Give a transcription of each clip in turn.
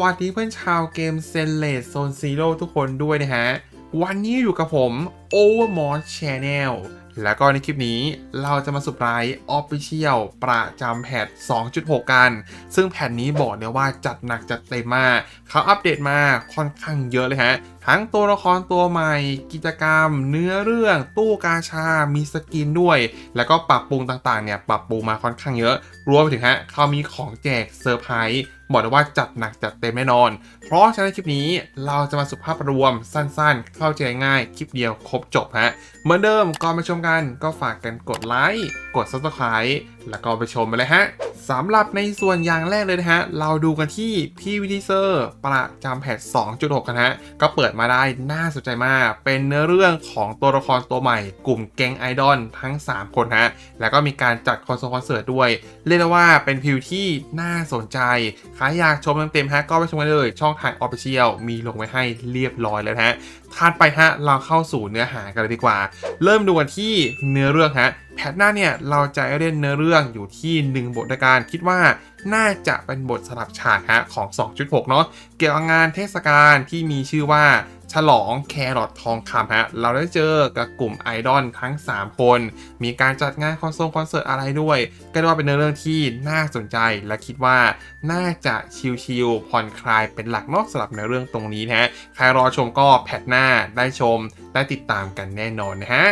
วัสดีเพื่อนชาวเกมเซนเลสโซนซีโร่ทุกคนด้วยนะฮะ วันนี้อยู่กับผม Overmod Channel แล้วก็ในคลิปนี้เราจะมาสุดไลท์ออฟฟิเชียลประจำแพท 2.6 กัน ซึ่งแผ่นนี้บอกเลยว่าจัดหนักจัดเต็มมากเขาอัปเดตมาค่อนข้างเยอะเลยฮะ ทั้งตัวละครตัวใหม่ กิจกรรม เนื้อเรื่อง ตู้กาชา มีสกินด้วย แล้วก็ปรับปรุงต่างๆ เนี่ยปรับปรุงมาค่อนข้างเยอะ รวมไปถึงฮะเขามีของแจกเซอร์ไพรส์บอกเลยว่าจัดหนักจัดเต็มแน่นอน เพราะฉะนั้นคลิปนี้เราจะมาสุภาพรวมสั้นๆ เข้าใจง่ายคลิปเดียวครบจบฮะเหมือนเดิมก่อนมาชมกันก็ฝากกันกดไลค์กด subscribe แล้วก็ไปชมไปเลยฮะ สำหรับในส่วนอย่างแรกเลยนะฮะ เราดูกันที่พี่วิดีเซอร์ประจำแพท 2.6 กันฮะ ก็เปิดมาได้น่าสนใจมาก เป็นเนื้อเรื่องของตัวละครตัวใหม่ กลุ่มแก๊งไอดอลทั้ง 3 คนฮะ แล้วก็มีการจัดคอนเสิร์ตคอนเสิร์ตด้วย เรียกได้ว่าเป็นพิวที่น่าสนใจ ใครอยากชมเต็มๆฮะ ก็ไปชมกันเลย ช่องทางออฟฟิเชียลมีลงไว้ให้เรียบร้อยแล้วนะฮะถัดไปฮะ เราเข้าสู่เนื้อหากันเลยดีกว่า เริ่มดูกันที่เนื้อเรื่องฮะ แพทหน้าเนี่ยเราจะเล่นเนื้อเรื่องอยู่ที่ 1 บทด้วยกันคิดว่าน่าจะเป็นบทสลับฉากฮะของ 2.6 เนาะเกี่ยวกับงานเทศกาลที่มีชื่อว่าฉลองแครอททองคำฮะ เราได้เจอกับกลุ่มไอดอลทั้ง 3 คน มีการจัดงานคอนเสิร์ตคอนเสิร์ตอะไรด้วย ก็เรียกว่าเป็นเนื้อเรื่องที่น่าสนใจ และคิดว่าน่าจะชิลๆผ่อนคลายเป็นหลักนอกสำหรับเนื้อเรื่องตรงนี้นะฮะ ใครรอชมก็แพทหน้าได้ชมได้ติดตามกันแน่นอนนะฮะ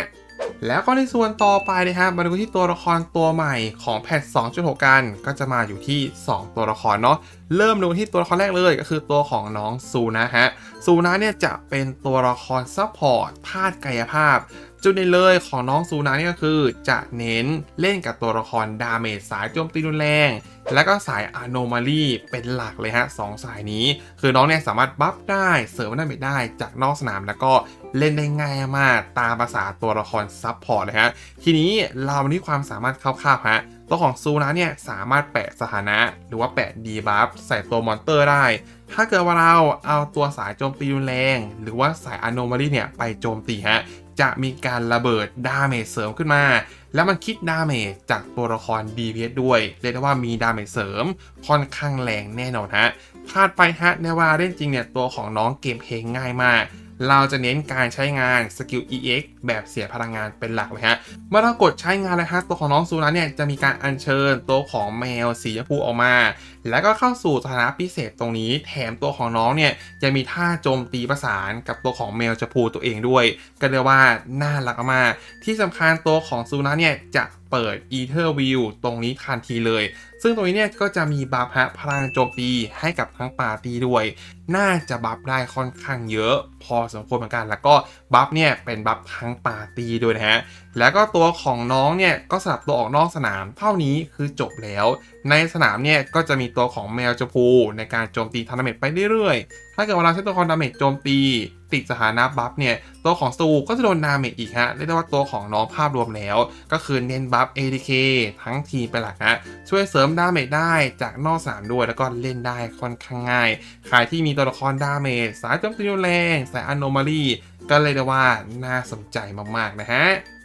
แล้วก็ในส่วนต่อไปนะครับมาดูที่ตัวละครตัวใหม่ของแพท2.6 กัน ก็จะมาอยู่ที่ 2 ตัวละครเนาะเริ่มดูที่ตัวละครแรกเลยก็คือตัวของน้องซูนะฮะซูนะเนี่ยจะเป็นตัวละครซัพพอร์ตธาตุกายภาพ จุดเด่นเลยของน้องซูนะเนี่ยก็คือ จะเน้นเล่นกับตัวละครดาเมจสายโจมตีรุนแรง แล้วก็สายอ n o m a l y เป็นหลักเลยฮะสองสายนี้ คือน้องเนี่ยสามารถบัฟได้เสริมดาเมจได้จากนอกสนามแล้วก็เล่นได้ง่ายมากตามภาษาตัวละครซับพอร์ตเลยฮะทีนี้เรามาที่ความสามารถคร่าวๆฮะตัวของซูนะเนี่ยสามารถแปะสถานะ หรือว่าแปะดีบัฟใส่ตัวมอนเตอร์ได้ ถ้าเกิดว่าเราเอาตัวสายโจมตีรุนแรง หรือว่าสายอ n o m a l y เนี่ยไปโจมตีฮะ จะมีการระเบิดดาเมจเสริมขึ้นมา แล้วมันคิดดาเมจจากตัวละคร DPS ด้วย เรียกได้ว่ามีดาเมจเสริมค่อนข้างแรงแน่นอนฮะคาดไปฮะในเวลาเล่นจริงเนี่ยตัวของน้องเกมเพลงง่ายมาก เราจะเน้นการใช้งานสกิล EX แบบเสียพลังงานเป็นหลักเลยฮะ เมื่อเรากดใช้งานนะฮะตัวของน้องซูนะเนี่ยจะมีการอัญเชิญตัวของแมวสีชมพูออกมา แล้วก็เข้าสู่สถานะพิเศษตรงนี้ แถมตัวของน้องเนี่ยจะมีท่าโจมตีประสานกับตัวของแมวชมพูตัวเองด้วย ก็เรียกว่าน่ารักมากที่สำคัญตัวของซูนะเนี่ยจะ เปิด Ether View ตรงนี้ทันทีเลย ซึ่งตรงนี้เนี่ยก็จะมีบัฟฮะพลังโจมตีให้กับทั้งปาร์ตี้ด้วย น่าจะบัฟได้ค่อนข้างเยอะ พอสมควรเหมือนกัน แล้วก็บัฟเนี่ยเป็นบัฟทั้งปาร์ตี้ด้วยนะฮะ แล้วก็ตัวของน้องเนี่ยก็สลับตัวออกนอกสนามเท่านี้คือจบแล้ว ในสนามเนี่ยก็จะมีตัวของแมวจพูในการโจมตีทันดาเมจไปเรื่อยๆ ถ้าเกิดเวลาใช้ตัวของดาเมจโจมตี ติดสถานะบัฟเนี่ย ตัวของซูก็จะโดนดาเมจอีกฮะ เรียกได้ว่าตัวของน้องภาพรวมแล้ว ก็คือเน้นบัฟ ADK ทั้งทีไปหลักฮะ ช่วยเสริมดาเมจได้จากนอกสนามด้วย แล้วก็เล่นได้ค่อนข้างง่าย ใครที่มีตัวละครดาเมจสายจมตีนแรงสายอโนมาลีก็เลยได้ว่าน่าสนใจมากๆนะฮะ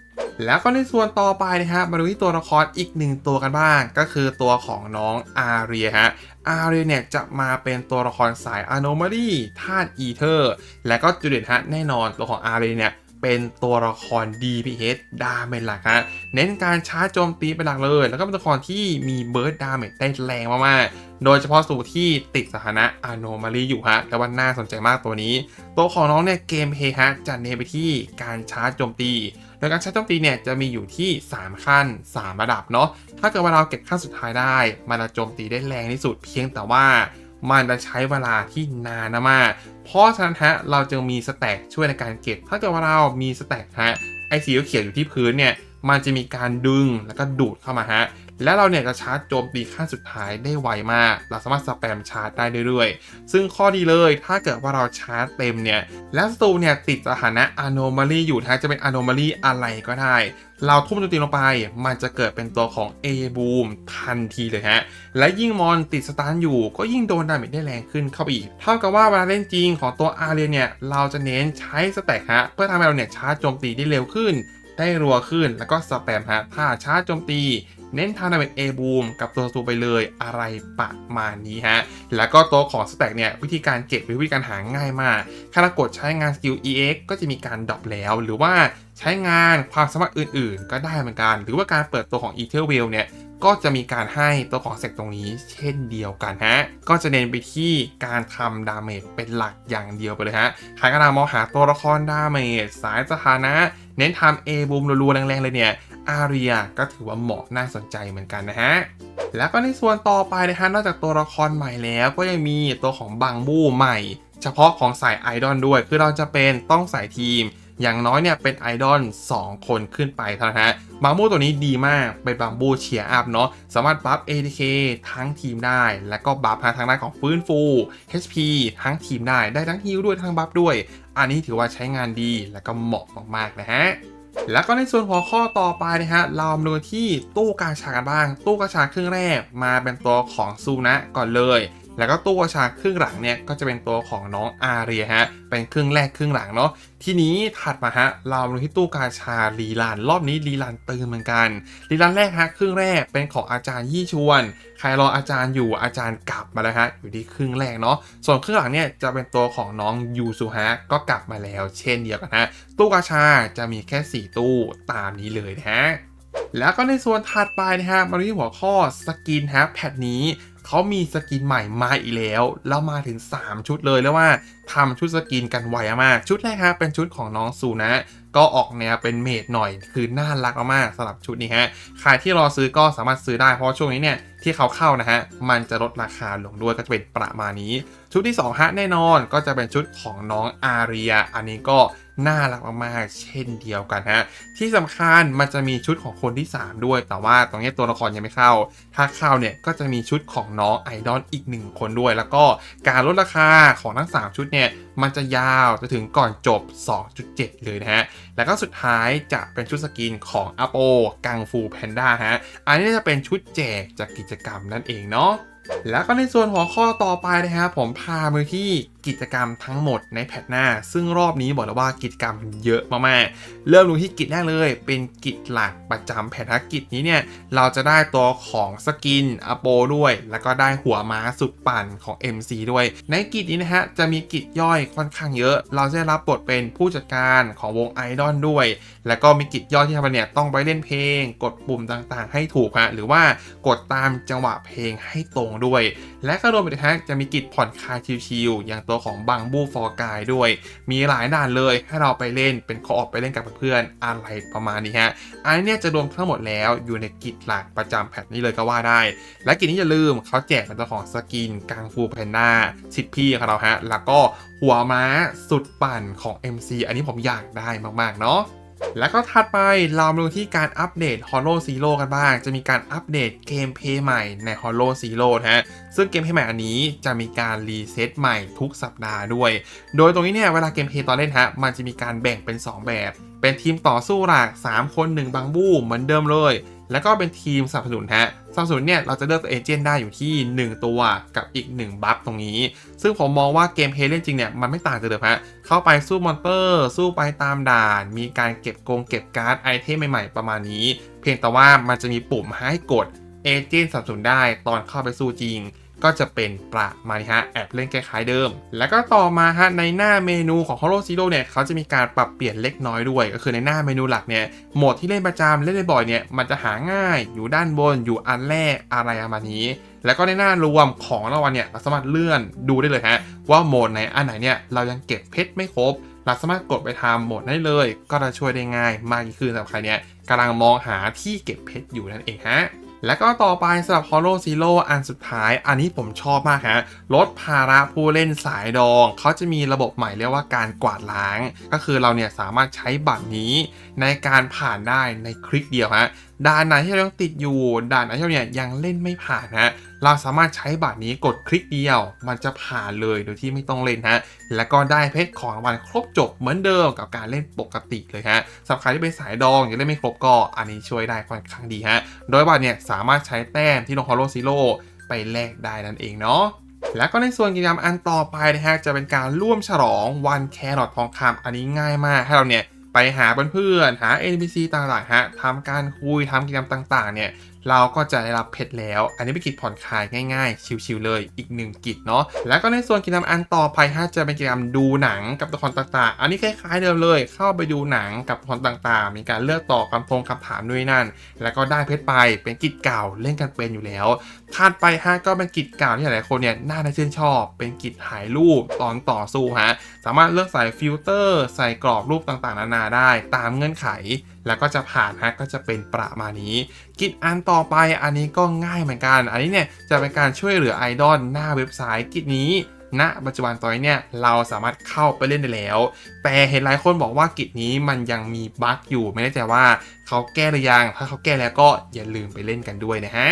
แล้วก็ในส่วนต่อไปนะครับมาดูที่ตัวละครอีกหนึ่งตัวกันบ้าง ก็คือตัวของน้องอาเรียฮะอาเรียเนี่ยจะมาเป็นตัวละครสาย Anomaly ธาตุอีเทอร์ และก็จุดเด่นฮะแน่นอนตัวของอาเรียเนี่ยเป็นตัวละคร DPS ดาเมจหลักฮะเน้นการชาร์จโจมตีเป็นหลักเลย แล้วก็เป็นตัวละครที่มีเบิร์ดดาเมจได้แรงมากๆ โดยเฉพาะสู่ที่ติดสถานะ Anomaly อยู่ฮะแต่ว่าน่าสนใจมากตัวนี้ ตัวของน้องเนี่ยเกมเพย์ฮะจะเน้นไปที่การชาร์จโจมตี โดยการใช้โจมตีเนี่ยจะมีอยู่ที่ 3 ขั้น 3 ระดับเนาะ ถ้าเกิดว่าเราเก็บขั้นสุดท้ายได้ มันจะโจมตีได้แรงที่สุด เพียงแต่ว่ามันจะใช้เวลาที่นานมาก เพราะฉะนั้นฮะเราจึงมีสแต็กช่วยในการเก็บ ถ้าเกิดว่าเรามีสแต็กฮะไอสีเขียวอยู่ที่พื้นเนี่ย มันจะมีการดึงแล้วก็ดูดเข้ามาฮะ แล้วเราเนี่ยจะชาร์จโจมตีขั้นสุดท้ายได้ไวมาก เราสามารถสแปมชาร์จได้เรื่อยๆ ซึ่งข้อดีเลยถ้าเกิดว่าเราชาร์จเต็มเนี่ย แล้วศัตรูเนี่ยติดสถานะ anomaly อยู่นะจะเป็น anomaly อะไรก็ได้ เราทุ่มโจมตีลงไป มันจะเกิดเป็นตัวของ A boom ทันทีเลยฮะ และยิ่งมอนติดสตาร์อยู่ ก็ยิ่งโดนดาเมจได้แรงขึ้นเข้าไปอีก เท่ากับว่าเวลาเล่นจริงของตัวอาเรียเนี่ย เราจะเน้นใช้สแต็กฮะ เพื่อทำให้เราเนี่ยชาร์จโจมตีได้เร็วขึ้น ได้รัวขึ้น แล้วก็สแปมฮะ ถ้าชาร์จโจมตี เน้นทำดาเมจ A บูมกับตัวศัตรูไปเลยอะไรประมาณนี้ฮะ แล้วก็ตัวของสแต็กเนี่ยวิธีการเก็บหรือวิธีการหาง่ายมากถ้าเรากดใช้งานสกิล EX ก็จะมีการดรอปแล้ว หรือว่าใช้งานความสามารถอื่นๆ ก็ได้เหมือนกัน หรือว่าการเปิดตัวของ e t e r w e l l เนี่ยก็จะมีการให้ตัวของเซกตรงนี้เช่นเดียวกันฮะ ก็จะเน้นไปที่การทำดาเมจเป็นหลักอย่างเดียวไปเลยฮะใครกำลังมองหาตัวละครดาเมจสายสถานะ เน้นทำ A บูมรัวๆแรงๆเลยเนี่ย อารียก็ถือว่าเหมาะน่าสนใจเหมือนกันนะฮะ แล้วก็ในส่วนต่อไปนะฮะนอกจากตัวละครใหม่แล้วก็ยังมีตัวของบังบูใหม่ เฉพาะของสายไอดอลด้วย คือเราจะเป็นต้องใส่ทีม อย่างน้อยเนี่ยเป็นไอดอล2 คนขึ้นไปเท่านั้นฮะบังบูตัวนี้ดีมากเป็นบังบูเชียร์อัพเนาะสามารถบัฟ ATK ทั้งทีมได้ แล้วก็บัฟทางด้านของฟื้นฟู HP ทั้งทีมได้ได้ทั้งฮิลด้วยทั้งบัฟด้วย อันนี้ถือว่าใช้งานดีแล้วก็เหมาะมากๆนะฮะ แล้วก็ในส่วนหัวข้อต่อไปนะฮะเรามาดูที่ตู้กาชากันบ้าง ตู้กาชาครึ่งแรกมาเป็นตัวของซูนะก่อนเลย แล้วก็ตู้กาชาครึ่งหลังเนี่ยก็จะเป็นตัวของน้องอาเรียฮะ เป็นครึ่งแรกครึ่งหลังเนาะ ทีนี้ถัดมาฮะเรามาดูที่ตู้กาชาลีลาน รอบนี้ลีลานตื่นเหมือนกันลีลานแรกฮะครึ่งแรกเป็นของอาจารย์ยี่ชวน ใครรออาจารย์อยู่อาจารย์กลับมาแล้วฮะอยู่ที่ครึ่งแรกเนาะ ส่วนครึ่งหลังเนี่ยจะเป็นตัวของน้องยูซูฮะก็กลับมาแล้ว เช่นเดียวกันฮะ ตู้กาชาจะมีแค่ 4 ตู้ตามนี้เลยนะฮะ แล้วก็ในส่วนถัดไปนะฮะมาดูที่หัวข้อสกินฮะแพทนี้เขามีสกินใหม่มาอีกแล้ว แล้วมาถึง 3 ชุดเลยแล้วว่าทำชุดสกินกันไวมาก ชุดแรกฮะเป็นชุดของน้องซูนะ ก็ออกแนวเป็นเมดหน่อย คือน่ารักมากสำหรับชุดนี้ฮะใครที่รอซื้อก็สามารถซื้อได้เพราะช่วงนี้เนี่ยที่เขาเข้านะฮะมันจะลดราคาลงด้วยก็จะเป็นประมาณนี้ ชุดที่2ฮะแน่นอนก็จะเป็นชุดของน้องอาเรียอันนี้ก็ น่ารักมากๆเช่นเดียวกันฮะที่สำคัญมันจะมีชุดของคนที่ 3 ด้วย แต่ว่าตรงนี้ตัวละครยังไม่เข้า ถ้าเข้าเนี่ยก็จะมีชุดของน้องไอดอลอีกหนึ่งคนด้วย แล้วก็การลดราคาของทั้ง 3 ชุดเนี่ยมันจะยาวจะถึงก่อนจบ 2.7 เลยนะฮะ แล้วก็สุดท้ายจะเป็นชุดสกินของอโ o กังฟูแพนด้าฮะ อันนี้จะเป็นชุดแจกจากกิจกรรมนั่นเองเนาะ แล้วก็ในส่วนหัวข้อต่อไปนะครับผมพาไปที่กิจกรรมทั้งหมดในแพทหน้า ซึ่งรอบนี้บอกเลยว่ากิจกรรมเยอะมากๆเริ่มดูที่กิจแรกเลย เป็นกิจหลักประจำแพทนะกิจนี้เนี่ยเราจะได้ตัวของสกินอโปด้วย แล้วก็ได้หัวม้าสุดปั่นของ MC ด้วย ในกิจนี้นะฮะจะมีกิจย่อยค่อนข้างเยอะ เราจะได้รับบทเป็นผู้จัดการของวงไอดอลด้วย แล้วก็มีกิจย่อยที่ทำเนี่ยต้องไปเล่นเพลง กดปุ่มต่างๆ ให้ถูกฮะหรือว่ากดตามจังหวะเพลงให้ตรงด้วย และก็รวมไปถึงจะมีกิจผ่อนคลายชิลๆอย่างตัวของบังบูฟอร์กายด้วย มีหลายด่านเลยให้เราไปเล่นเป็นคอออกไปเล่นกับเพื่อนอะไรประมาณนี้ฮะอันนี้จะรวมทั้งหมดแล้วอยู่ในกิจหลักประจำแพทนี้เลยก็ว่าได้ และกิจนี้อย่าลืมเขาแจกเป็นตัวของสกินกังฟูแพนด้าสิทธิ์พี่ของเราฮะแล้วก็หัวม้าสุดปั่นของ MC อันนี้ผมอยากได้มากๆเนาะ แล้วก็ถัดไปเรามาดูที่การอัปเดต Hollow Zero กันบ้าง จะมีการอัปเดตเกมเพย์ใหม่ใน Hollow Zero นะฮะ ซึ่งเกมเพย์ใหม่อันนี้จะมีการรีเซ็ตใหม่ทุกสัปดาห์ด้วย โดยตรงนี้เนี่ยเวลาเกมเพย์ตอนเล่นฮะ มันจะมีการแบ่งเป็น 2 แบบ เป็นทีมต่อสู้หลัก 3 คน 1บังบูเหมือนเดิมเลย แล้วก็เป็นทีมสนับสนุนฮะ สับสนุนเนี่ยเราจะเลือกตัวเอเจนต์ได้อยู่ที่ 1 ตัวกับอีก 1 บัฟตรงนี้ ซึ่งผมมองว่าเกมเพลย์เล่นจริงเนี่ยมันไม่ต่างจากเดิมฮะเข้าไปสู้มอนเตอร์ สู้ไปตามด่าน มีการเก็บกงเก็บการ์ดไอเทมใหม่ๆ ประมาณนี้ เพียงแต่ว่ามันจะมีปุ่มให้กดเอเจนต์สับสนได้ตอนเข้าไปสู้จริง ก็จะเป็นประมาณนี้ฮะแอบเล่นคล้ายๆเดิม แล้วก็ต่อมาฮะในหน้าเมนูของ Holo Zero เนี่ยเขาจะมีการปรับเปลี่ยนเล็กน้อยด้วย ก็คือในหน้าเมนูหลักเนี่ยโหมดที่เล่นประจำเล่นบ่อยเนี่ยมันจะหาง่ายอยู่ด้านบนอยู่อันแรกอะไรประมาณนี้ แล้วก็ในหน้ารวมของรางวัลเนี่ยเราสามารถเลื่อนดูได้เลยฮะว่าโหมดไหนอันไหนเนี่ยเรายังเก็บเพชรไม่ครบเราสามารถกดไปทำโหมดได้เลย ก็จะช่วยได้ง่ายมากยิ่งขึ้นสำหรับใครเนี่ยกำลังมองหาที่เก็บเพชรอยู่นั่นเองฮะ แล้วก็ต่อไปสำหรับ Hollow Zero อันสุดท้าย อันนี้ผมชอบมากฮะ ลดภาระผู้เล่นสายดอง เขาจะมีระบบใหม่เรียกว่าการกวาดล้าง ก็คือเราเนี่ยสามารถใช้บัตรนี้ในการผ่านได้ในคลิกเดียวฮะ ด่านไหนที่เรายังติดอยู่ ด่านไหนที่เราเนี่ยยังเล่นไม่ผ่านฮะเราสามารถใช้บัตรนี้กดคลิกเดียว มันจะผ่านเลยโดยที่ไม่ต้องเล่นฮะแล้วก็ได้เพชรของรางวัลครบจบเหมือนเดิมกับการเล่นปกติเลยฮะสำหรับใครที่เป็นสายดองยังเล่นไม่ครบก็อันนี้ช่วยได้ค่อนข้างดีฮะโดยบัตรเนี่ยสามารถใช้แต้มที่ลง Hollow Zero ไปแลกได้นั่นเองเนาะแล้วก็ในส่วนกิจกรรมอันต่อไปนะฮะจะเป็นการร่วมฉลองวันแครอททองคำอันนี้ง่ายมากให้เราเนี่ย ไปหาเพื่อนๆหา NPC ต่างๆฮะทำการคุยทำกิจกรรมต่าง ๆ เนี่ย เราก็จะได้รับเพชรแล้ว อันนี้เป็นกิจผ่อนคลายง่ายๆ ชิวๆเลยอีกหนึ่งกิจเนาะแล้วก็ในส่วนกิจกรรมอันต่อไปฮะจะเป็นกิจกรรมดูหนังกับตัวละครต่างๆ อันนี้คล้ายๆเดิมเลย เข้าไปดูหนังกับตัวละครต่างๆ มีการเลือกตอบคำทงคำถามด้วยนั่น แล้วก็ได้เพชรไปเป็นกิจเก่าเล่นกันเป็นอยู่แล้วถัดไปฮะก็เป็นกิจเก่าที่หลายๆคนเนี่ยน่าจะชื่นชอบ เป็นกิจถ่ายรูปตอนต่อสู้ฮะสามารถเลือกใส่ฟิลเตอร์ใส่กรอบรูปต่างๆ นานาได้ ตามเงื่อนไข แล้วก็จะผ่านฮะก็จะเป็นประมาณนี้ กิจอันต่อ่อไปอันนี้ก็ง่ายเหมือนกัน อันนี้เนี่ยจะเป็นการช่วยเหลือไอดอลหน้าเว็บไซต์กิจนี้ณปัจจุบันตอนนี้เนี่ยเราสามารถเข้าไปเล่นได้แล้ว แต่เห็นหลายคนบอกว่ากิจนี้มันยังมีบั๊กอยู่ไม่แน่ใจว่า เขาแก้หรือยัง ถ้าเขาแก้แล้วก็อย่าลืมไปเล่นกันด้วยนะฮะ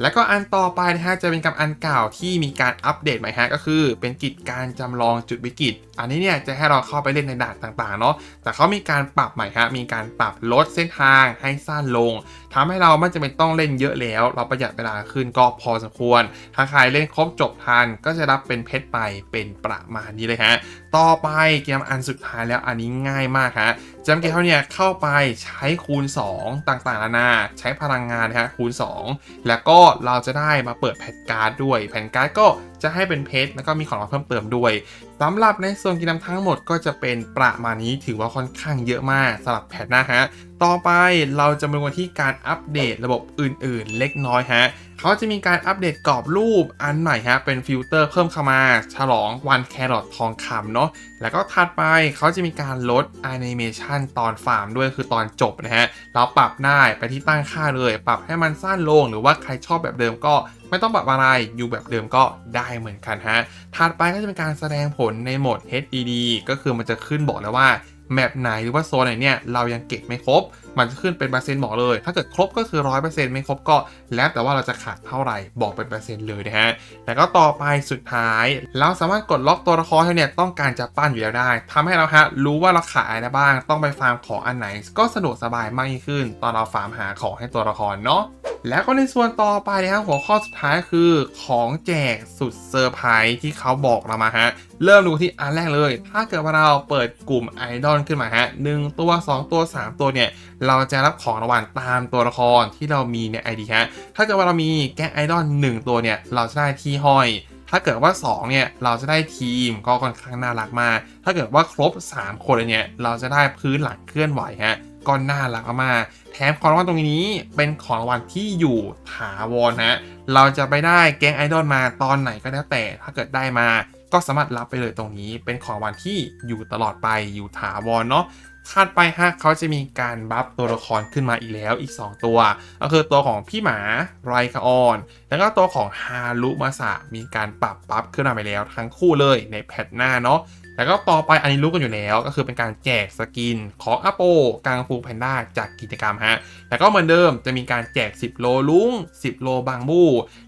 แล้วก็อันต่อไปนะฮะจะเป็นกับอันเก่าที่มีการอัปเดตใหม่ฮะก็คือ เป็นกิจการจำลองจุดวิกฤต อันนี้เนี่ยจะให้เราเข้าไปเล่นในด่านต่างๆเนาะ แต่เขามีการปรับใหม่ฮะ มีการปรับลดเส้นทางให้สั้นลงทำให้เราไม่จำเป็นต้องเล่นเยอะแล้ว เราประหยัดเวลาขึ้นก็พอสมควร ถ้าใครเล่นครบจบทันก็จะรับเป็นเพชรไปเป็นประมาณนี้เลยฮะ ต่อไปเกมอันสุดท้ายแล้วอันนี้ง่ายมากฮะจำเกมเขาเนี่ยเข้าไปใช้คูณ 2 ต่างๆนานาใช้พลังงานนะฮะคูณ 2 แล้วก็เราจะได้มาเปิดแผ่นการ์ดด้วย แผ่นการ์ดก็จะให้เป็นเพชรแล้วก็มีของรางวัลเพิ่มเติมด้วยสำหรับในส่วนกิจกรรมทั้งหมดก็จะเป็นประมาณนี้ถือว่าค่อนข้างเยอะมากสำหรับแพทนะฮะ ต่อไปเราจะมาดูกันที่การอัปเดตระบบอื่นๆ เล็กน้อยฮะเขาจะมีการอัปเดตกรอบรูปอันใหม่ฮะเป็นฟิลเตอร์เพิ่มเข้ามาฉลองวันแครอททองคำเนาะแล้วก็ถัดไปเขาจะมีการลดแอนิเมชันตอนฟาร์มด้วยคือตอนจบนะฮะเราปรับได้ไปที่ตั้งค่าเลย ปรับให้มันสั้นลงหรือว่าใครชอบแบบเดิมก็ไม่ต้องปรับอะไรอยู่แบบเดิมก็ได้เหมือนกันฮะถัดไปก็จะเป็นการแสดงผลในโหมด HDD ก็คือมันจะขึ้นบอกแล้วว่า แมปไหนหรือว่าโซนไหนเนี่ยเรายังเก็บไม่ครบ มันจะขึ้นเป็นเปอร์เซ็นต์บอกเลย ถ้าเกิดครบก็คือ100%ไม่ครบก็แล้วแต่ว่าเราจะขาดเท่าไหร่บอกเป็นเปอร์เซ็นต์เลยนะฮะแล้วก็ต่อไปสุดท้าย เราสามารถกดล็อกตัวละครที่เนี่ยต้องการจะปั้นอยู่แล้วได้ทำให้เราฮะรู้ว่าเราขายอะไรบ้าง ต้องไปฟาร์มของอันไหน ก็สะดวกสบายมากยิ่งขึ้น ตอนเราฟาร์มหาของให้ตัวละครเนาะแล้วก็ในส่วนต่อไปนะครับหัวข้อสุดท้ายคือของแจกสุดเซอร์ไพรส์ที่เขาบอกเรามาฮะ เริ่มดูที่อันแรกเลย ถ้าเกิดว่าเราเปิดกลุ่มไอดอลขึ้นมาฮะหนึ่งตัว 2 ตัว 3 ตัวเนี่ยเราจะรับของรางวัลตามตัวละครที่เรามีในไอดีฮะถ้าเกิดว่าเรามีแก๊งไอดอล1ตัวเนี่ยเราจะได้ที่ห้อย ถ้าเกิดว่า 2 เนี่ย เราจะได้ทีมก็ค่อนข้างน่ารักมาก ถ้าเกิดว่าครบ 3 คนเนี่ย เราจะได้พื้นหลังเคลื่อนไหวฮะก็น่ารักมากแถมของรางวัลตรงนี้เป็นของรางวัลที่อยู่ถาวรฮะเราจะไปได้แก๊งไอดอลมาตอนไหนก็แล้วแต่ ถ้าเกิดได้มาก็สามารถรับไปเลยตรงนี้เป็นของรางวัลที่อยู่ตลอดไปอยู่ถาวรเนาะ ถัดไปฮะเขาจะมีการบัฟตัวละครขึ้นมาอีกแล้วอีก 2 ตัว ก็คือตัวของพี่หมาไรคาออน แล้วก็ตัวของฮารุมาสะมีการปรับบัฟขึ้นมาไปแล้วทั้งคู่เลยในแพทหน้าเนาะแล้วก็ต่อไปอันนี้รู้กันอยู่แล้วก็คือเป็นการแจกสกินของอโปกังฟูแพนด้าจากกิจกรรมฮะแล้วก็เหมือนเดิมจะมีการแจก 10 โลลุง 10 โลบางบู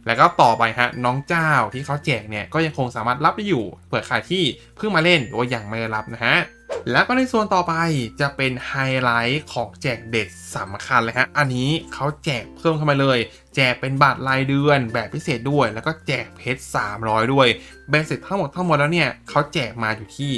แล้วก็ต่อไปฮะน้องเจ้าที่เขาแจกเนี่ยก็ยังคงสามารถรับได้อยู่เผื่อใครที่เพิ่งมาเล่นหรือว่ายังไม่ได้รับนะฮะ แล้วก็ในส่วนต่อไปจะเป็นไฮไลท์ของแจกเด็ดสำคัญเลยฮะ อันนี้เขาแจกเพิ่มเข้ามาเลย แจกเป็นบัตรรายเดือนแบบพิเศษด้วย แล้วก็แจกเพชร 300 ด้วยเบสเสร็จทั้งหมดทั้งหมดแล้วเนี่ยเขาแจกมาอยู่ที่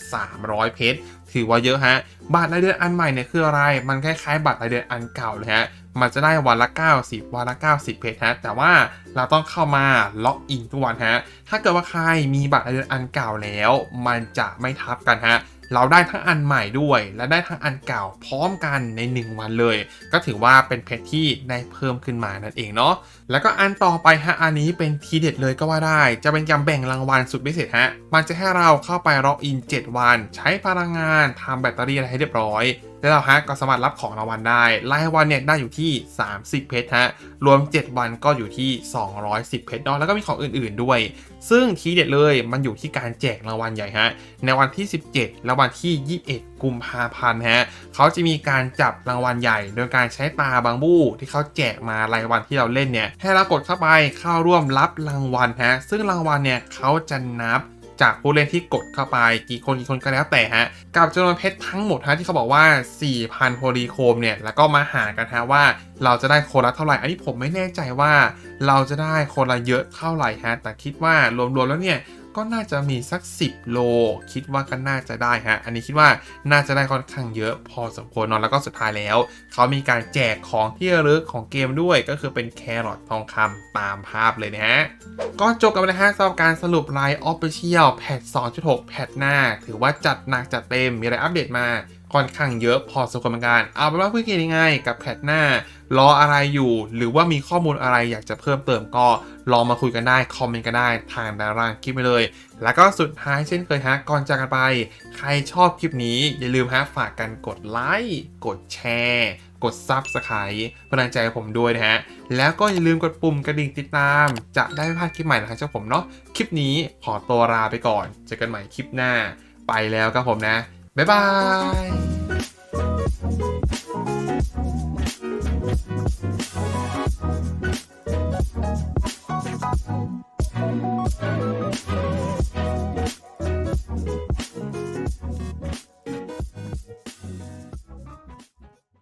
3,300 เพชรถือว่าเยอะฮะ บัตรรายเดือนอันใหม่เนี่ยคืออะไร มันคล้ายๆ บัตรรายเดือนอันเก่าเลยฮะ มันจะได้วันละ 90 วันละ 90 เพชรฮะ แต่ว่าเราต้องเข้ามาล็อกอินทุกวันฮะ ถ้าเกิดว่าใครมีบัตรเดือนอันเก่าแล้ว มันจะไม่ทับกันฮะ เราได้ทั้งอันใหม่ด้วย และได้ทั้งอันเก่าพร้อมกันใน 1 วันเลย ก็ถือว่าเป็นเพชรที่ได้เพิ่มขึ้นมานั่นเองเนาะ แล้วก็อันต่อไปฮะ อันนี้เป็นทีเด็ดเลยก็ว่าได้ จะเป็นการแบ่งรางวัลสุดพิเศษฮะ มันจะให้เราเข้าไปล็อกอิน 7 วัน ใช้พลังงานทำแบตเตอรี่อะไรให้เรียบร้อย แล้วเราฮะก็สามารถรับของรางวัลได้รายวันเนี่ยได้อยู่ที่ 30 เพชรฮะรวม 7 วันก็อยู่ที่ 210 เพชรเนาะแล้วก็มีของอื่นๆด้วย ซึ่งทีเด็ดเลยมันอยู่ที่การแจกรางวัลใหญ่ฮะในวันที่ 17 และวันที่ 21 กุมภาพันธ์ฮะเขาจะมีการจับรางวัลใหญ่ โดยการใช้ตาบางบู้ที่เขาแจกมารายวันที่เราเล่นเนี่ยให้เรากดเข้าไปเข้าร่วมรับรางวัลฮะซึ่งรางวัลเนี่ยเขาจะนับ จากผู้เล่นที่กดเข้าไปกี่คนกี่คนก็แล้วแต่ฮะกับจำนวนเพชรทั้งหมดฮะที่เขาบอกว่า 4,000โพลีโคมเนี่ยแล้วก็มาหารกันฮะว่าเราจะได้คนละเท่าไหร่ อันนี้ผมไม่แน่ใจว่า เราจะได้คนละเยอะเท่าไหร่ฮะแต่คิดว่ารวมๆแล้วเนี่ย ก็น่าจะมีสัก 10 โล คิดว่าก็น่าจะได้ฮะ อันนี้คิดว่าน่าจะได้ค่อนข้างเยอะพอสมควรนอะแล้วก็สุดท้ายแล้ว เขามีการแจกของที่ระลึกของเกมด้วยก็คือเป็นแครอททองคำตามภาพเลยนะฮะ ก็จบกันไปนะฮะสำหรับการสรุปไลน์ออฟฟิเชียลแพท 2.6 แพทหน้า ถือว่าจัดหนักจัดเต็มมีอะไรอัปเดตมาค่อนข้างเยอะพอสมควรเหมือนกันเอาเป็นว่าเพื่อนคิดยังไงกับแพทหน้า รออะไรอยู่ หรือว่ามีข้อมูลอะไรอยากจะเพิ่มเติมก็ลองมาคุยกันได้ คอมเมนต์กันได้ทางด้านล่างคลิปไปเลย แล้วก็สุดท้ายเช่นเคยฮะ ก่อนจากกันไป ใครชอบคลิปนี้ อย่าลืมฮะฝากกันกดไลค์ กดแชร์ กด Subscribe เพื่อเป็นกำลังใจผมด้วยนะฮะ แล้วก็อย่าลืมกดปุ่มกระดิ่งติดตาม จะได้ไม่พลาดคลิปใหม่นะครับเจ้าผมเนาะ คลิปนี้ขอตัวลาไปก่อน เจอกันใหม่คลิปหน้า ไปแล้วครับผมนะ บ๊ายบาย